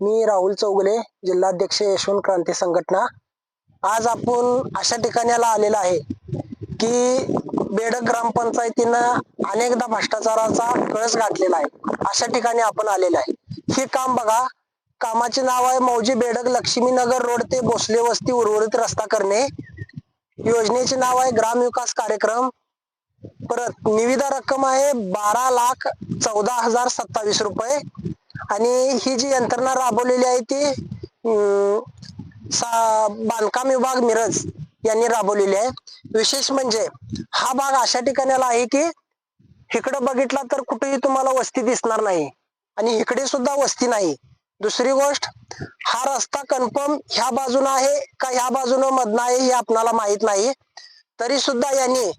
मी राहुल चौगले जिल्हाध्यक्ष यशवंत क्रांती संघटना. आज आपण अशा ठिकाणाला आलेला आहे की बेडक ग्रामपंचायतीनं अनेकदा भ्रष्टाचाराचा कळस घातलेला आहे. अशा ठिकाणी आपण आलेलो आहे. हे काम बघा कामाचे नाव आहे मौजी बेडक लक्ष्मीनगर रोड ते भोसले वस्ती उर्वरित रस्ता करणे. योजनेचे नाव आहे ग्राम विकास कार्यक्रम. परत निविदा रक्कम आहे बारा लाख चौदा हजार सत्तावीस रुपये. आणि ही जी यंत्रणा राबवलेली आहे ती अं, बांधकाम विभाग मिरज यांनी राबवलेली आहे. विशेष म्हणजे हा भाग अशा ठिकाणाला आहे की इकडं बघितला तर कुठेही तुम्हाला वस्ती दिसणार नाही. आणि इकडे सुद्धा वस्ती नाही. दुसरी गोष्ट हा रस्ता कन्फर्म ह्या बाजूनं आहे का ह्या बाजूनं मधनं आहे हे आपणाला माहीत नाही. तरी सुद्धा यांनी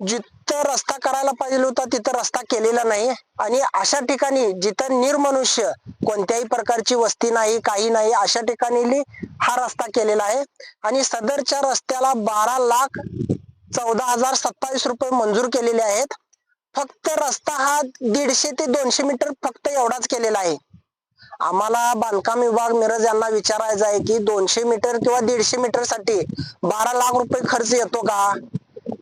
जिथं रस्ता करायला पाहिजे होता तिथं रस्ता केलेला नाही. आणि अशा ठिकाणी जिथं निर्मनुष्य कोणत्याही प्रकारची वस्ती नाही काही नाही अशा ठिकाणी हा रस्ता केलेला आहे. आणि सदरच्या रस्त्याला बारा लाख चौदा हजार सत्तावीस रुपये मंजूर केलेले आहेत. फक्त रस्ता हा दीडशे ते दोनशे मीटर फक्त एवढाच केलेला आहे. आम्हाला बांधकाम विभाग मिरज यांना विचारायचं आहे की दोनशे मीटर किंवा दीडशे मीटरसाठी बारा लाख रुपये खर्च येतो का?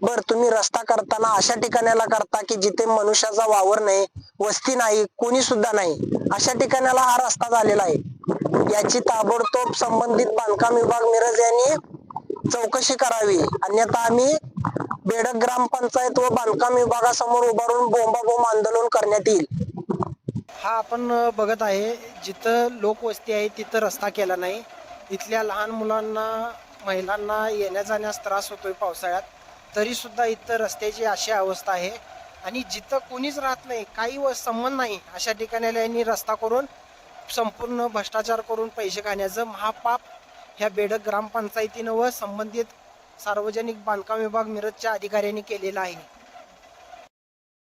बर तुम्ही रस्ता करताना अशा ठिकाणाला करता की जिथे मनुष्याचा वावर नाही वस्ती नाही कोणी सुद्धा नाही अशा ठिकाणाला हा रस्ता झालेला आहे. याची ताबडतोब संबंधित बांधकाम विभाग मिरज यांनी चौकशी करावी. अन्यथा आम्ही बेडक ग्रामपंचायत व बांधकाम विभागासमोर उभारून बोंबाबोंब आंदोलन करण्यात येईल. हा आपण बघत आहे जिथं लोकवस्ती आहे तिथं रस्ता केला नाही. इथल्या लहान मुलांना महिलांना येण्या जाण्यास त्रास होतोय पावसाळ्यात. तरीसुद्धा इथं रस्त्याची अशी अवस्था आहे. आणि जिथं कोणीच राहत नाही काही व संबंध नाही अशा ठिकाणाला यांनी रस्ता करून संपूर्ण भ्रष्टाचार करून पैसे खाण्याचं महापाप ह्या बेडक ग्रामपंचायतीनं व संबंधित सार्वजनिक बांधकाम विभाग मिरजच्या अधिकाऱ्यांनी केलेलं आहे.